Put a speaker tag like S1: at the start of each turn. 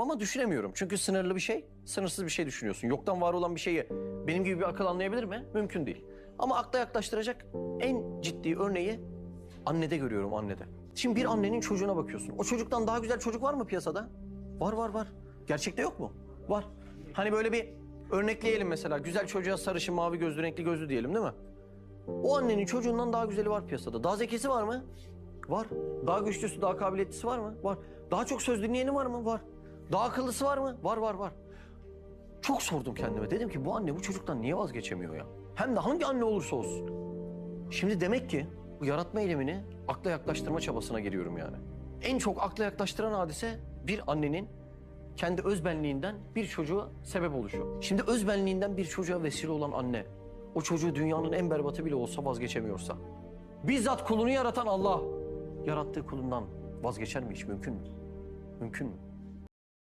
S1: Ama düşünemiyorum. Çünkü sınırlı bir şey, sınırsız bir şey düşünüyorsun. Yoktan var olan bir şeyi benim gibi bir akıl anlayabilir mi? Mümkün değil. Ama akla yaklaştıracak en ciddi örneği annede görüyorum annede. Şimdi bir annenin çocuğuna bakıyorsun. O çocuktan daha güzel çocuk var mı piyasada? Var var var. Gerçekte yok mu? Var. Hani böyle bir örnekleyelim mesela. Güzel çocuğa sarışın, mavi gözlü, renkli gözlü diyelim değil mi? O annenin çocuğundan daha güzeli var piyasada. Daha zekisi var mı? Var. Daha güçlüsü, daha kabiliyetlisi var mı? Var. Daha çok söz dinleyeni var mı? Var. Daha akıllısı var mı? Var var var. Çok sordum kendime. Dedim ki bu anne bu çocuktan niye vazgeçemiyor ya? Hem de hangi anne olursa olsun. Şimdi demek ki bu yaratma eylemini akla yaklaştırma çabasına giriyorum yani. En çok akla yaklaştıran hadise bir annenin kendi özbenliğinden bir çocuğa sebep oluşu. Şimdi özbenliğinden bir çocuğa vesile olan anne, o çocuğu dünyanın en berbatı bile olsa vazgeçemiyorsa, bizzat kulunu yaratan Allah, yarattığı kulundan vazgeçer mi hiç mümkün mü? Mümkün mü?